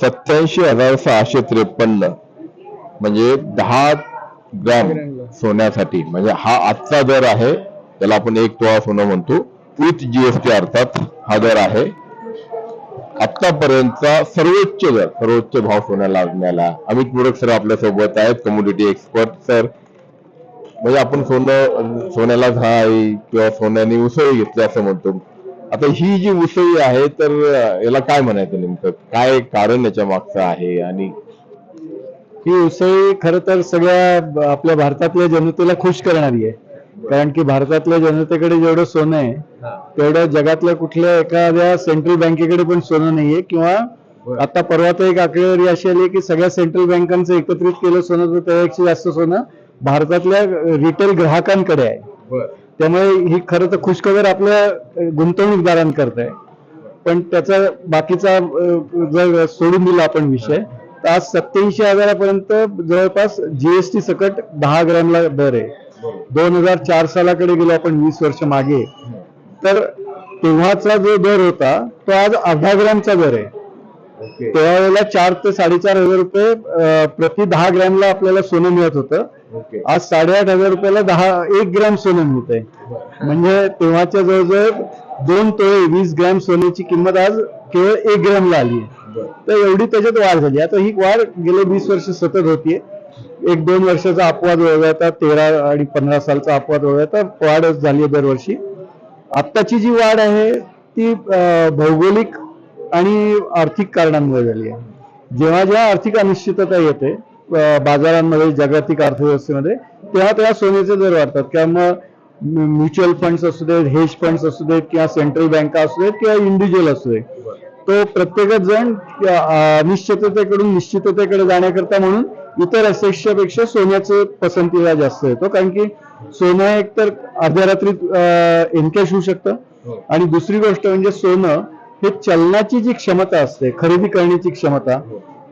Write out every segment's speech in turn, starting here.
सत्याऐंशी हजार सहाशे त्रेपन्न म्हणजे दहा ग्रॅम सोन्यासाठी. म्हणजे हा आजचा दर आहे त्याला आपण एक तोळा सोनं म्हणतो. विथ जीएसटी अर्थात हा दर आहे. आतापर्यंतचा सर्वोच्च दर सर्वोच्च भाव सोन्याला लागण्याला. अमित मोडक सर आपल्यासोबत आहेत कम्युनिटी एक्सपर्ट सर म्हणजे आपण सोनं सोन्याला झाई किंवा सोन्याने उसळी घेतली असं म्हणतो. आता ही जी उसळी आहे तर याला काय म्हणायचं नेमकं? काय कारण याच्या मागचं आहे? आणि ही उसळी खर तर सगळ्या आपल्या भारतातल्या जनतेला खुश करणारी आहे. कारण की भारतातल्या जनतेकडे जेवढं सोनं आहे तेवढं जगातल्या कुठल्या एखाद्या सेंट्रल बँकेकडे पण सोनं नाहीये. किंवा आता परवा तर एक आकडेवारी अशी आली की सगळ्या सेंट्रल बँकांचं एकत्रित केलं सोनं तर त्यापेक्षा जास्त सोनं भारतातल्या रिटेल ग्राहकांकडे आहे. त्यामुळे ही खरं तर खुशखबर आपल्या गुंतवणूकदारांकरता आहे पण त्याचा बाकीचा जर सोडून दिला आपण विषय तर आज सत्याऐंशी हजारापर्यंत जवळपास जीएसटी सकट दहा ग्रॅमला दर आहे. दोन हजार चार सालाकडे गेलो आपण वीस वर्ष मागे. तर तेव्हाचा जो दर होता तो आज अर्धा ग्रॅमचा दर आहे. त्यावेळेला चार ते साडेचार हजार रुपये प्रति दहा ग्रॅमला आपल्याला सोनं मिळत होतं. आज साडेआठ हजार रुपयाला दहा एक ग्रॅम सोनं मिळतंय. म्हणजे तेव्हाच्या जवळजवळ दोन तोळे वीस ग्रॅम सोन्याची किंमत आज केवळ एक ग्रॅमला आली आहे. तर एवढी त्याच्यात वाढ झाली. आता ही वाढ गेले वीस वर्ष सतत होतीये. एक दोन वर्षाचा अपवाद वगळता तेरा आणि पंधरा सालचा अपवाद वगळता वाढच झाली आहे दरवर्षी. आत्ताची जी वाढ आहे ती भौगोलिक आणि आर्थिक कारणांमुळे झाली आहे. जेव्हा जेव्हा आर्थिक अनिश्चितता येते बाजारांमध्ये जागतिक अर्थव्यवस्थेमध्ये तेव्हा तेव्हा सोन्याचे दर वाढतात. किंवा मग म्युच्युअल फंड्स असू देत हेज फंड्स असू देत किंवा सेंट्रल बँका असू देत किंवा इंडिव्हिज्युअल असू देत. तो प्रत्येकच जण अनिश्चिततेकडून निश्चिततेकडे जाण्याकरता म्हणून इतर असेट्सच्या पेक्षा सोन्याचं पसंतीला जास्त येतो. कारण की सोनं एक तर अर्ध्या रात्रीत एनकॅश होऊ शकतं. आणि दुसरी गोष्ट म्हणजे सोनं हे चलनाची जी क्षमता असते खरेदी करण्याची क्षमता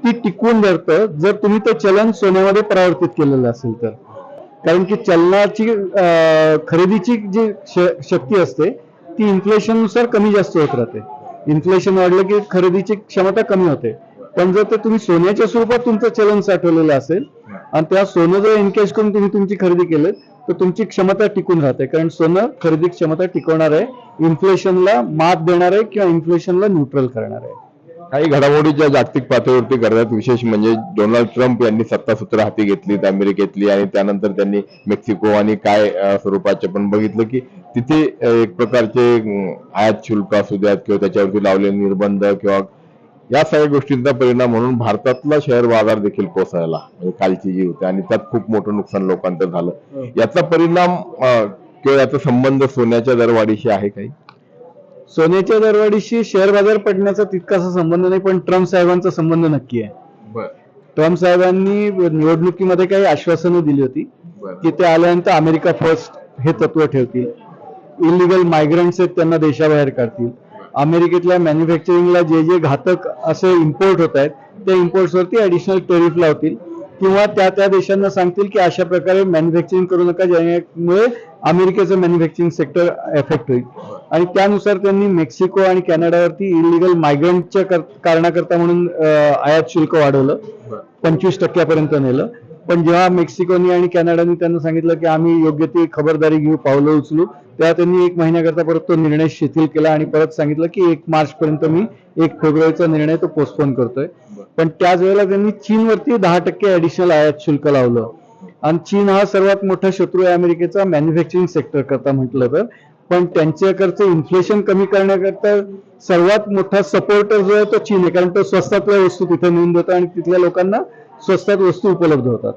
ती टिकवून धरतं. जर तुम्ही ते चलन सोन्यामध्ये परावर्तित केलेलं असेल तर. कारण की चलनाची खरेदीची जी शक्ती असते ती इन्फ्लेशननुसार कमी जास्त होत राहते. इन्फ्लेशन वाढलं की खरेदीची क्षमता कमी होते. पण जर ते तुम्ही सोन्याच्या स्वरूपात तुमचं चलन साठवलेलं असेल आणि त्या सोनं जर एनकॅश करून तुम्ही तुमची खरेदी केलं तर तुमची क्षमता टिकून राहते. कारण सोनं खरेदी क्षमता टिकवणार आहे. इन्फ्लेशनला मात देणार आहे किंवा इन्फ्लेशनला न्यूट्रल करणार आहे. काही घडामोडी ज्या जागतिक पातळीवरती करतात विशेष म्हणजे डोनाल्ड ट्रम्प यांनी सत्तासूत्र हाती घेतलीत अमेरिकेतली आणि त्यानंतर त्यांनी मेक्सिको आणि काय स्वरूपाचे पण बघितलं की तिथे एक प्रकारचे आयात शुल्क असू द्यात किंवा त्याच्यावरती लावलेले निर्बंध किंवा या सगळ्या गोष्टींचा परिणाम म्हणून भारतातला शेअर बाजार देखील कोसळला. म्हणजे कालची जी होती आणि त्यात खूप मोठं नुकसान लोकांचं झालं. याचा परिणाम किंवा याचा संबंध सोन्याच्या दरवाढीशी आहे काही? सोन्याच्या दरवाढीशी शेअर बाजार पडण्याचा तितकासा संबंध नाही पण ट्रम्प साहेबांचा संबंध नक्की आहे. ट्रम्प साहेबांनी निवडणुकीमध्ये काही आश्वासनं दिली होती की ते आल्यानंतर अमेरिका फर्स्ट हे तत्व ठेवतील. इलिगल मायग्रंट्स आहेत त्यांना देशाबाहेर काढतील. अमेरिकेतल्या मॅन्युफॅक्चरिंगला जे जे घातक असे इम्पोर्ट होत आहेत त्या इम्पोर्ट्सवरती ॲडिशनल टेरिफ लावतील. किंवा त्या त्या देशांना सांगतील की अशा प्रकारे मॅन्युफॅक्चरिंग करू नका ज्यामुळे अमेरिकेचं मॅन्युफॅक्चरिंग सेक्टर एफेक्ट होईल. आणि त्यानुसार त्यांनी मेक्सिको आणि कॅनडावरती इलिगल मायग्रंटच्या कर- कारणाकरता म्हणून आयात शुल्क वाढवलं. पंचवीस टक्क्यापर्यंत नेलं. पण जेव्हा मेक्सिकोनी आणि कॅनडाने त्यांना सांगितलं की आम्ही योग्य ती खबरदारी घेऊ पावलं उचलू तेव्हा त्यांनी एक महिन्याकरता परत तो निर्णय शिथिल केला आणि परत सांगितलं की एक मार्च पर्यंत मी एक फेब्रुवारीचा निर्णय तो पोस्टपोन करतोय. पण त्याच वेळेला त्यांनी चीनवरती दहा टक्के ऍडिशनल आयात शुल्क लावलं. आणि चीन हा सर्वात मोठा शत्रू आहे अमेरिकेचा मॅन्युफॅक्चरिंग सेक्टर करता म्हटलं तर. पण त्यांच्याकडचं इन्फ्लेशन कमी करण्याकरता सर्वात मोठा सपोर्टर जो आहे तो चीन आहे. कारण तो स्वस्तातल्या वस्तू तिथे नेऊन देतो आणि तिथल्या लोकांना स्वस्तात वस्तू उपलब्ध होतात.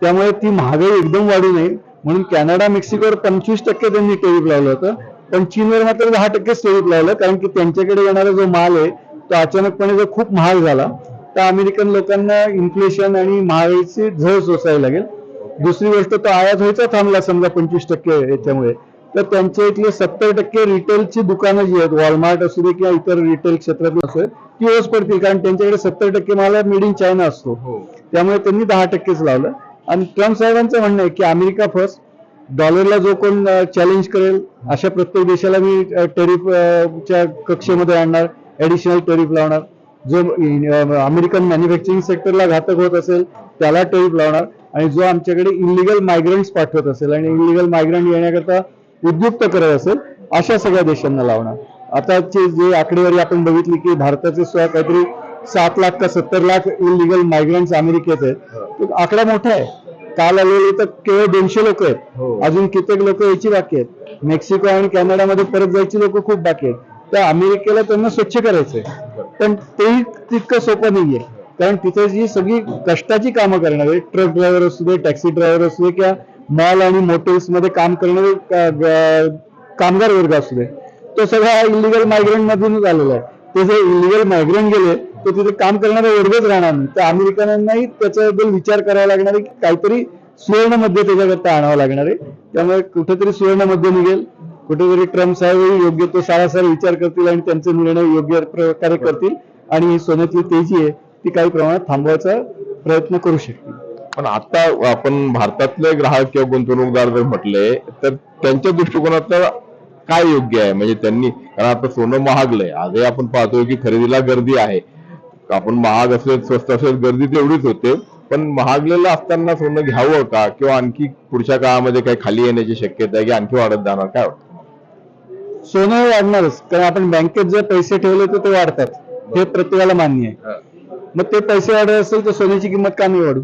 त्यामुळे ती महागाई एकदम वाढू नये. म्हणून कॅनडा मेक्सिकोवर पंचवीस टक्के त्यांनी टेरिफ लावलं होतं. पण चीनवर मात्र दहा टक्केच टेरिफ लावलं कारण की त्यांच्याकडे येणारा जो माल आहे तो अचानकपणे जर खूप महाग झाला तर अमेरिकन लोकांना इन्फ्लेशन आणि महागाईची झळ सोसावी लागेल. दुसरी गोष्ट तो आयात व्हायचा थांबला समजा पंचवीस टक्के याच्यामुळे. तर त्यांच्या इथले सत्तर टक्के रिटेलची दुकानं जी आहेत वॉलमार्ट असू दे किंवा इतर रिटेल क्षेत्रात असू दे ती ओस पडतील कारण त्यांच्याकडे सत्तर टक्के माल मेड इन चायना असतो. त्यामुळे त्यांनी दहा टक्केच लावलं. आणि ट्रम्प साहेबांचं म्हणणं आहे की अमेरिका फर्स्ट डॉलरला जो कोण चॅलेंज करेल अशा प्रत्येक देशाला मी टेरिफ च्या कक्षेमध्ये आणणार ऍडिशनल टॅरिफ लावणार. जो अमेरिकन मॅन्युफॅक्चरिंग सेक्टरला घातक होत असेल त्याला टॅरिफ लावणार. आणि जो आमच्याकडे इलिगल मायग्रंट्स पाठवत असेल आणि इलिगल मायग्रंट येण्याकरता उद्युक्त करत असेल अशा सगळ्या देशांना लावणार. आताची जी आकडेवारी आपण बघितली की भारताचे सुद्धा काहीतरी सात लाख का सत्तर लाख इलिगल मायग्रंट्स अमेरिकेत आहेत. तो आकडा मोठा आहे. काल आलेले तर केवळ दोनशे लोक हो. आहेत अजून कित्येक लोक यायची बाकी आहेत. मेक्सिको आणि कॅनडामध्ये परत जायची लोक खूप बाकी आहेत. त्या अमेरिकेला त्यांना स्वच्छ करायचंय. पण तेही तितकं सोपं नाहीये. कारण तिथे जी सगळी कष्टाची कामं करणारे ट्रक ड्रायव्हर असू दे टॅक्सी ड्रायव्हर असू दे किंवा मॉल आणि मोटेल्समध्ये काम करणारे कामगार वर्ग असू दे. तो सगळा इलिगल मायग्रंट मधूनच आलेला आहे. ते जे इलिगल मायग्रंट गेले तर तिथे काम करणारा वर्गच राहणार नाही. तर अमेरिकनांनाही त्याच्याबद्दल विचार करावा लागणार आहे की काहीतरी सुवर्णमध्ये त्याच्याकरता आणावं लागणार आहे. त्यामुळे कुठेतरी सुवर्णमध्ये निघेल. कुठेतरी ट्रम्प साहेब योग्य तो सारासार विचार करतील आणि त्यांचे निर्णय योग्य प्रकारे करतील. आणि ही सोन्यातली तेजी आहे ती काही प्रमाणात थांबवायचा प्रयत्न करू शकतील. पण आता आपण भारतातले ग्राहक किंवा गुंतवणूकदार जर म्हटले तर त्यांच्या दृष्टिकोनातलं काय योग्य आहे? म्हणजे त्यांनी कारण आता सोनं महागलंय. आजही आपण पाहतोय की खरेदीला गर्दी आहे. आपण महाग असेल स्वस्त असेल गर्दी तेवढीच होते. पण महागलेलं असताना सोनं घ्यावं का? किंवा आणखी पुढच्या काळामध्ये काही खाली येण्याची शक्यता आहे की आणखी वाढत जाणार? काय वाटतं सोनं वाढणारच. कारण आपण बँकेत जर पैसे ठेवले तर ते वाढतात. हे प्रत्येकाला मान्य आहे. मग ते पैसे वाढत असेल तर सोन्याची किंमत का नाही वाढू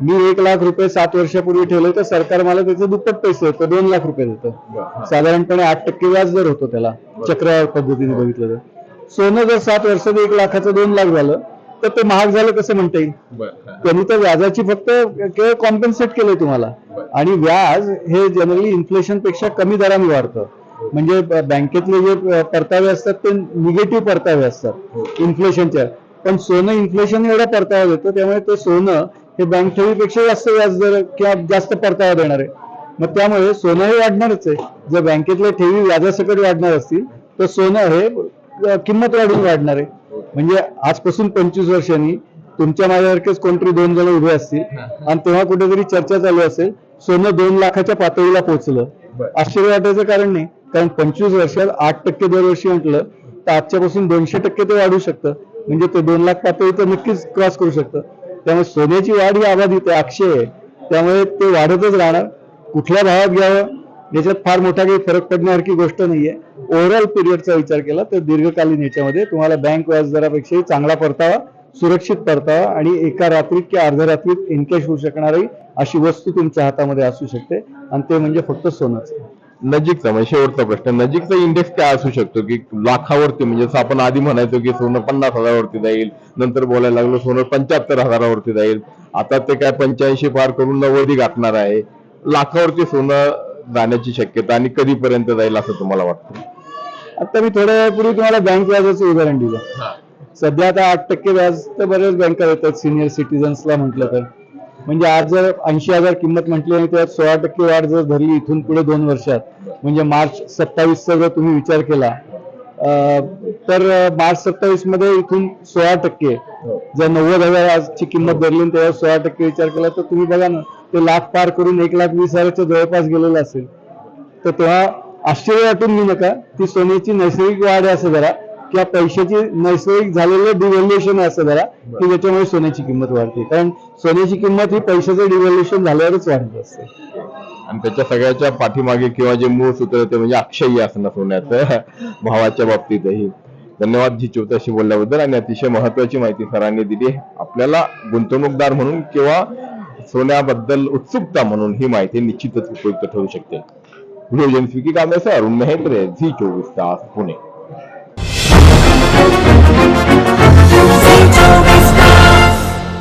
मी एक लाख रुपये सात वर्षापूर्वी ठेवले तर सरकार मला त्याचे दुप्पट पैसे देतं दोन लाख रुपये देतं. साधारणपणे आठ टक्के व्याज दर होतो त्याला. चक्रवाढ पद्धतीने बघितलं तर. सोनं जर सात वर्षात एक लाखाचं दोन लाख झालं तर ते महाग झालं कसं म्हणता येईल? त्यांनी तर व्याजाची फक्त केवळ कॉम्पेन्सेट केलंय तुम्हाला. आणि व्याज हे जनरली इन्फ्लेशनपेक्षा कमी दराने वाढतं. म्हणजे बँकेतले जे परतावे असतात ते निगेटिव्ह परतावे असतात इन्फ्लेशनच्या पण सोनं इन्फ्लेशन एवढा परतावा देतं त्यामुळे ते सोनं हे बँक ठेवीपेक्षा जास्त व्याज दर किंवा जास्त परतावा देणार आहे. मग त्यामुळे सोनं हे वाढणारच आहे. जर बँकेतल्या ठेवी व्याजासकट वाढणार असतील तर सोनं हे किंमत वाढून वाढणार आहे. म्हणजे आजपासून पंचवीस वर्षांनी तुमच्या माझ्यासारखेच कोणतरी दोन जण उभे असतील. आणि तेव्हा कुठेतरी चर्चा चालू असेल. सोनं दोन लाखाच्या पातळीला पोहोचलं. आश्चर्य वाटायचं कारण नाही. कारण पंचवीस वर्षात आठ टक्के दरवर्षी म्हटलं तर आजच्यापासून दोनशे टक्के ते वाढू शकतं. म्हणजे ते दोन लाख पातळी तर नक्कीच क्रॉस करू शकतं. त्यामुळे सोन्याची वाढ ही अबाधित आहे अक्षय आहे. त्यामुळे ते वाढतच राहणार. कुठल्या भावात घ्यावं? याच्यात फार मोठा काही फरक पडण्यासारखी गोष्ट नाहीये. ओव्हरऑल पिरियडचा विचार केला तर दीर्घकालीन याच्यामध्ये तुम्हाला बँक व्याजदरापेक्षाही चांगला परतावा सुरक्षित परतावा आणि एका रात्रीत किंवा अर्ध्या रात्रीत इनकॅश होऊ शकणारी अशी वस्तू तुमच्या हातामध्ये असू शकते. आणि ते म्हणजे फक्त सोनंच. नजीकचा म्हणजे शेवटचा प्रश्न. नजीकचा इंडेक्स काय असू शकतो? की लाखावरती म्हणजे जसं आपण आधी म्हणायचो की सोनं पन्नास हजारावरती जाईल नंतर बोलायला लागलो सोनं पंच्याहत्तर हजारावरती जाईल. आता ते काय पंच्याऐंशी पार करून नव्वदी गाठणार आहे. लाखावरती सोनं जाण्याची शक्यता आणि कधीपर्यंत जाईल असं तुम्हाला वाटतं? आता मी थोड्या वेळापूर्वी तुम्हाला बँक व्याजाचं उदाहरण दिलं. सध्या आता आठ टक्के व्याज तर बऱ्याच बँका देतात सिनियर सिटीजन्सला म्हटलं तर. म्हणजे आज जर ऐंशी हजार किंमत म्हटली आणि त्यात सोळा टक्के वाढ जर धरली इथून पुढे दोन वर्षात म्हणजे मार्च सत्तावीसचा जर तुम्ही विचार केला तर मार्च सत्तावीसमध्ये इथून सोळा टक्के जर नव्वद हजार आजची किंमत धरली आणि त्यावर सोळा टक्के विचार केला तर तुम्ही बघा ना ते लाख पार करून एक लाख वीस हजाराच्या जवळपास गेलेलं असेल. तर तेव्हा आश्चर्य वाटून घेऊ नका ती सोन्याची नैसर्गिक वाढ आहे असं जरा किंवा पैशाची नैसर्गिक झालेलं डिव्हॅल्युएशन आहे असं जरा की ज्याच्यामुळे सोन्याची किंमत वाढते. कारण सोन्याची किंमत ही पैशाचं डिव्हॅल्युएशन झाल्यावरच वाढत असते. आणि त्याच्या सगळ्याच्या पाठीमागे किंवा जे मूळ सूत्र ते म्हणजे अक्षय्य असणं सोन्याचं भावाच्या बाबतीतही. धन्यवाद जी चौथाशी बोलल्याबद्दल आणि अतिशय महत्वाची माहिती सरांनी दिली. आपल्याला गुंतवणूकदार म्हणून किंवा सोन्याबद्दल उत्सुकता म्हणून ही माहिती निश्चितच उपयुक्त ठरू शकते. व्हिडिओ एजन्सी की कामेसह अरुण मेहत्रे झी चोवीस तास पुणे.